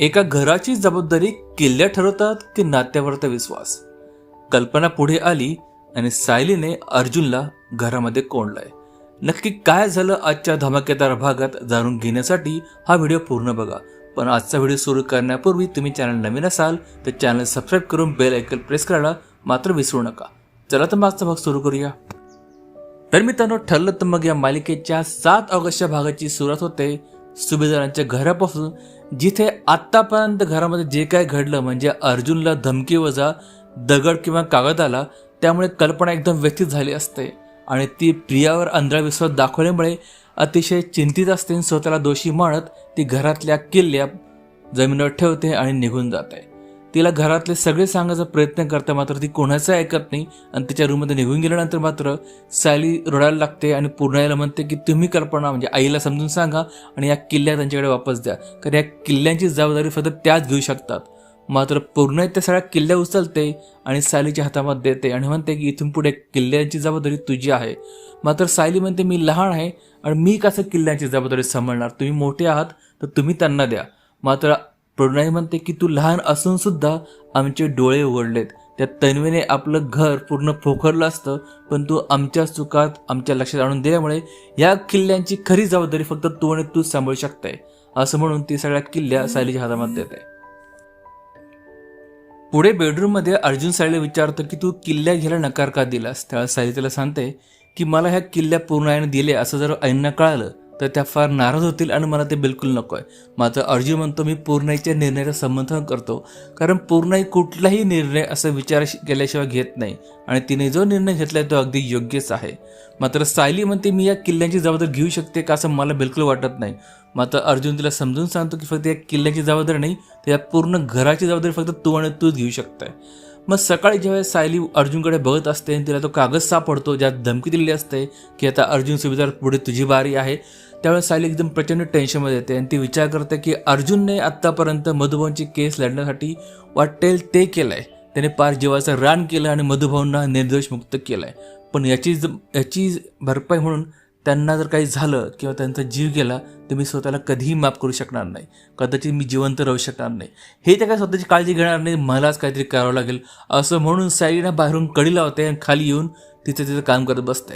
एका घराची जबाबदारी किल्ल्या ठरवतात की नात्यावरचा विश्वास. कल्पना पुढे आली आणि सायलीने अर्जुनला घरामध्ये कोंडलाय. नक्की काय झालं आजच्या धमाकेदार भागात जाणून घेण्यासाठी हा व्हिडिओ पूर्ण बघा. पण आजचा व्हिडिओ सुरू करण्यापूर्वी तुम्ही चॅनल नवीन असाल तर चॅनल सबस्क्राईब करून बेल ऐकल प्रेस करायला मात्र विसरू नका. चला तर मागचा भाग सुरू करूया. तर मित्रांनो ठरलं तर मग या मालिकेच्या सात ऑगस्टच्या भागाची सुरुवात होते. सुभेदारांच्या घरापासून जिथे आत्तापर्यंत घरामध्ये जे काय घडलं म्हणजे अर्जुनला धमकी वजा दगड किंवा कागद आला त्यामुळे कल्पना एकदम व्यथित झाली असते. आणि ती प्रियावर अंधविश्वास दाखवल्यामुळे अतिशय चिंतित असते आणि स्वतःला दोषी मानत ती घरातल्या किल्ल्या जमिनीवर ठेवते आणि निघून जाते. तिला घरातले सगळे सांगायचा प्रयत्न करते मात्र ती कोणाचं ऐकत नाही आणि तिच्या रूममध्ये निघून गेल्यानंतर मात्र सायली रडायला लागते आणि पूर्णाईला म्हणते की तुम्ही कल्पना म्हणजे आईला समजून सांगा आणि या किल्ल्या त्यांच्याकडे वापस द्या. कारण या किल्ल्यांची जबाबदारी फक्त त्याच घेऊ शकतात. मात्र पूर्ण त्या सगळ्या किल्ल्या उचलते आणि सायलीच्या हातामध्ये देते आणि म्हणते की इथून पुढे किल्ल्यांची जबाबदारी तुझी आहे. मात्र सायली म्हणते मी लहान आहे आणि मी कसं किल्ल्यांची जबाबदारी सांभाळणार? तुम्ही मोठे आहात तर तुम्ही त्यांना द्या. मात्र प्रणय म्हणते की तू लहान असून सुद्धा आमचे डोळे उघडलेत. त्या तन्वीने आपलं घर पूर्ण पोखरलं असतं पण तू आमच्या चुकात आमच्या लक्षात आणून दिल्यामुळे या किल्ल्यांची खरी जबाबदारी फक्त तू आणि तूच सांभाळू शकताय. असं म्हणून ती सगळ्या किल्ल्या सायलीच्या हातामध्ये आहे पुढे बेडरूममध्ये अर्जुन सायलीला विचारतो की तू किल्ल्या घ्यायला नकार का दिलास? त्यावेळेला सायली त्याला सांगते की मला ह्या किल्ल्या पूर्णायने दिले असं जर ऐंना कळालं तर त्या फार नाराज होतील आणि मला ते बिलकुल नको आहे मात्र अर्जुन म्हणतो मी पूर्णाईच्या निर्णयाचं समर्थन करतो. कारण पूर्णाई कुठलाही निर्णय असं विचार केल्याशिवाय घेत नाही. आणि तिने जो निर्णय घेतला तो अगदी योग्यच आहे. मात्र सायली म्हणते मी या किल्ल्यांची जबाबदारी घेऊ शकते का असं मला बिलकुल वाटत नाही. मात्र अर्जुन तिला समजून सांगतो की फक्त या किल्ल्याची जबाबदारी नाही तर या पूर्ण घराची जबाबदारी फक्त तू आणि तूच घेऊ शकताय. मग सकाळी जेव्हा सायली अर्जुनकडे बघत असते आणि तिला तो कागद सापडतो ज्यात धमकी दिलेली असते की आता अर्जुन सुभेदार पुढे तुझी बारी आहे त्यावेळेस सायली एकदम प्रचंड टेन्शनमध्ये येते आणि ती विचार करते की अर्जुनने आत्तापर्यंत मधुभाऊंची केस लढण्यासाठी वाटेल ते केलं आहे त्याने पार जीवाचं रान केलं आणि मधुभाऊंना निर्दोष मुक्त केलं आहे पण याची ज याची भरपाई म्हणून त्यांना जर काही झालं किंवा त्यांचा जीव गेला तर मी स्वतःला कधीही माफ करू शकणार नाही. कदाचित मी जिवंत राहू शकणार नाही. हे त्या काय स्वतःची काळजी घेणार नाही. मलाच काहीतरी करावं लागेल. असं म्हणून सायलीना बाहेरून कडी लावते आणि खाली येऊन तिचं तिचं काम करत बसते.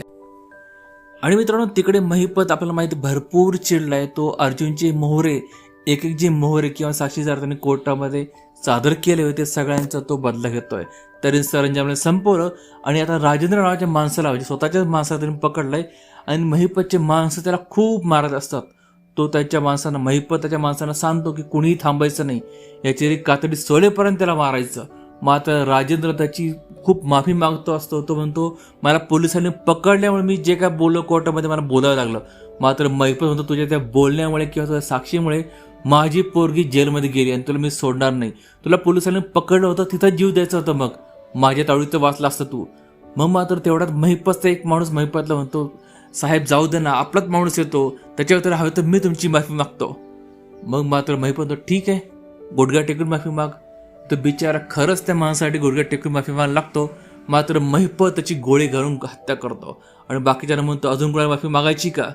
आणि मित्रांनो तिकडे महिपत आपल्याला माहिती भरपूर चिडलाय. तो अर्जुनचे मोहरे एक एक जे मोहरे किंवा साक्षीदार त्यांनी कोर्टामध्ये सादर केले होते सगळ्यांचा तो बदला घेतोय. तरी सरंजामने संपवलं आणि आता राजेंद्र नावाच्या माणसाला म्हणजे स्वतःच्याच माणसाला त्यांनी पकडलंय आणि महिपतचे माणसं त्याला खूप मारत असतात. तो त्याच्या माणसांना महिपत त्याच्या माणसांना सांगतो की कुणीही थांबायचं नाही. याची कातडी सोलेपर्यंत त्याला मारायचं. मात्र राजेंद्र त्याची खूप माफी मागतो असतो तो म्हणतो मला पोलिसांनी पकडल्यामुळे मी जे काय बोललो कोर्टामध्ये मला बोलावं लागलं. मात्र मैपत म्हणतो तुझ्या त्या बोलण्यामुळे किंवा तुझ्या साक्षीमुळे माझी पोरगी जेलमध्ये गेली आणि तुला मी सोडणार नाही. तुला पोलिसांनी पकडलं होतं तिथं जीव द्यायचं होतं मग. माझ्या तावडीचं वाचला असतं तू. मग मात्र तेवढ्यात महिपतचा एक माणूस महिपतला म्हणतो साहेब जाऊ दे ना आपलाच माणूस येतो. त्याच्यावर हवे तर मी तुमची माफी मागतो. मग मात्र महिपत म्हणतो ठीक आहे गुडघा टेकून माफी माग. तो बिचारा खरंच त्या माणसासाठी गुडघ्या टेकून माफी मागायला लागतो. मात्र महिपत त्याची गोळी घालून हत्या करतो. आणि बाकीच्यांना म्हणतो अजून कोणाला माफी मागायची का?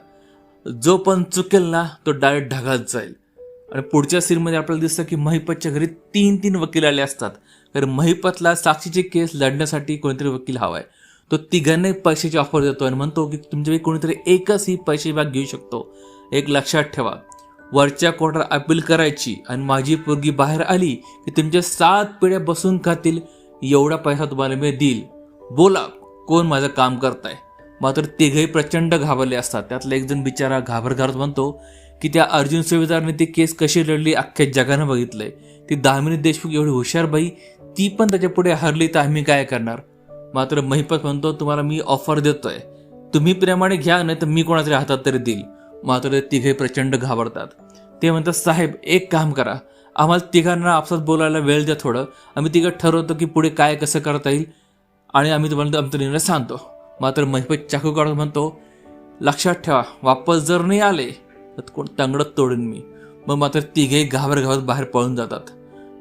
जो पण चुकेल ना तो डायरेक्ट ढगात जाईल. आणि पुढच्या सीनमध्ये आपल्याला दिसतं की महिपतच्या घरी तीन तीन वकील आले असतात. कारण महिपतला साक्षीची केस लढण्यासाठी कोणीतरी वकील हवाय. तो तिघांनाही पैशाची ऑफर देतो आणि म्हणतो की तुमच्यापैकी कोणीतरी एकच ही पैसे भाग घेऊ शकतो. एक लक्षात ठेवा. वरच्या कोर्टात अपील करायची आणि माझी पोरगी बाहेर आली की तुमच्या सात पिढ्या बसून खातील. एवढा पैसा तुम्हाला मी देईल. बोला कोण माझं काम करताय? मात्र तिघही प्रचंड घाबरले असतात. त्यातला एक जण बिचारा घाबरघाबरत म्हणतो की त्या अर्जुन सुभेदारने ती केस कशी लढली अख्ख्या जगानं बघितलंय. ती दामिनी देशमुख एवढी हुशार बाई ती पण त्याच्या पुढे हरली तर आम्ही काय करणार? मात्र महिपत म्हणतो तुम्हाला मी ऑफर देतोय. तुम्ही प्रेमाने घ्या नाही तर मी कोणाच्या हातात तरी देईल. मात्र ते तिघे प्रचंड घाबरतात. ते म्हणतात साहेब एक काम करा. आम्हाला तिघांना आपसात बोलायला वेळ द्या थोडं. आम्ही तिघं ठरवतो की पुढे काय कसं करता येईल आणि आम्ही तुम्हाला आमचा निर्णय सांगतो. मात्र महिपत चाकू काढून म्हणतो लक्षात ठेवा वापस जर नाही आले तर कोण तंगडत तोडून मी. मग मात्र तिघेही घाबर घाबरत बाहेर पळून जातात.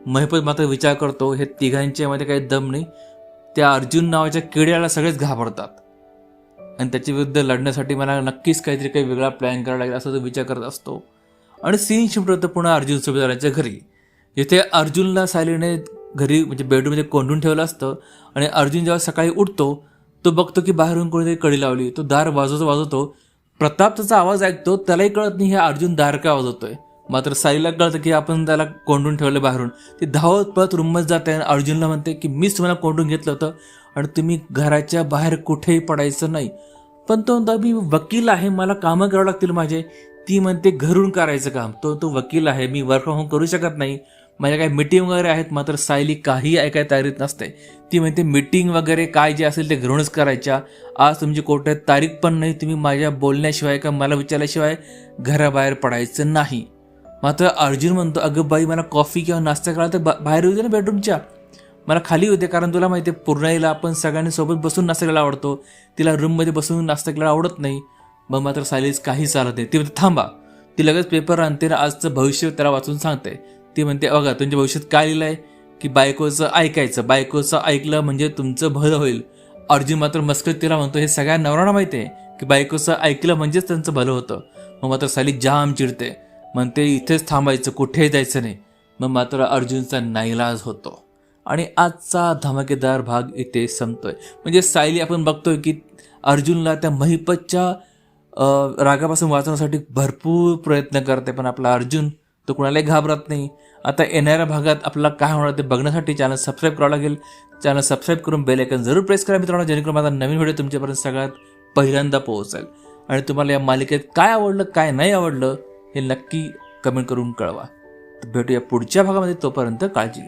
महिपत मात्र विचार करतो हे तिघांच्यामध्ये काही दम नाही. त्या अर्जुन नावाच्या किड्याला सगळेच घाबरतात. आणि त्याच्या विरुद्ध लढण्यासाठी मला नक्कीच काहीतरी काही वेगळा प्लॅन करावा लागेल असा तो विचार करत असतो. आणि सीन शिफ्ट होतं पुन्हा अर्जुन सुभेदारांच्या घरी. इथे अर्जुनला सायलीने घरी म्हणजे बेडरूममध्ये कोंडून ठेवलं असतं. आणि अर्जुन जेव्हा सकाळी उठतो तो बघतो की बाहेरून कोणीतरी कडी लावली. तो दार वाजवतो वाजवतो. प्रताप त्याचा आवाज ऐकतो त्यालाही कळत नाही हे अर्जुन दारका वाजवतोय. मात्र साईला कळतं की आपण त्याला कोंडून ठेवलं बाहेरून. ती धावत पळत रूममध्ये जाते आणि अर्जुनला म्हणते की मीच तुम्हाला कोंडून घेतलं होतं आणि तुम्ही घराच्या बाहेर कुठेही पडायचं नाही. पण तो म्हणतो मी वकील आहे मला कामं करावं लागतील माझे. ती म्हणते घरून करायचं काम. तो तो वकील आहे मी वर्क फ्रॉम होम करू शकत नाही. माझ्या काही मिटिंग वगैरे आहेत मात्र सायली काही ऐकाय तयारीत नसते. ती म्हणते मिटिंग वगैरे काय जे असेल ते घरूनच करायच्या. आज तुमची कोर्टात तारीख पण नाही तुम्ही माझ्या बोलण्याशिवाय का मला विचारल्याशिवाय घराबाहेर पडायचं नाही. मात्र अर्जुन म्हणतो अगं बाई मला कॉफी किंवा नाश्ता करा तर बाहेर येऊ दे ना बेडरूमच्या मला खाली होते कारण तुला माहिती आहे पूर्णाईला आपण सगळ्यांनी सोबत बसून नाश्ता करायला आवडतो. तिला रूममध्ये बसून नाश्ता करायला आवडत नाही. मग मात्र सायलीच काही चालत नाही. ती म्हणते थांबा. ती लगेच पेपर आणते ना आजचं भविष्य त्याला वाचून सांगते. ती म्हणते बघा तुमच्या भविष्यात काय लिहिलं आहे की बायकोचं ऐकायचं. बायकोचं ऐकलं म्हणजे तुमचं भलं होईल. अर्जुन मात्र मस्कत तिला म्हणतो हे सगळ्या नवरांना माहिती आहे की बायकोचं ऐकलं म्हणजेच त्यांचं भलं होतं. मग मात्र सायली जाम चिडते. म्हणते इथेच थांबायचं कुठेही जायचं नाही. मग मात्र अर्जुनचा नाईलाज होतो. आणि आजचा धमाकेदार भाग इथे संपतोय. म्हणजे सायली आपण बघतोय की अर्जुनला त्या महिपतच्या रागापासून वाचवण्यासाठी भरपूर प्रयत्न करते पण आपला अर्जुन तो कुणालाही घाबरत नाही. आता येणाऱ्या भागात आपल्याला काय होणार ते बघण्यासाठी चॅनल सबस्क्राईब करावं लागेल. चॅनल सबस्क्राईब करून बेल आयकन जरूर प्रेस करा मित्रांनो जेणेकरून माझा नवीन व्हिडिओ तुमच्यापर्यंत सगळ्यात पहिल्यांदा पोहोचेल. आणि तुम्हाला या मालिकेत काय आवडलं काय नाही आवडलं हे नक्की कमेंट करून कळवा. भेटूया पुढच्या भागामध्ये तोपर्यंत काळजी घ्या.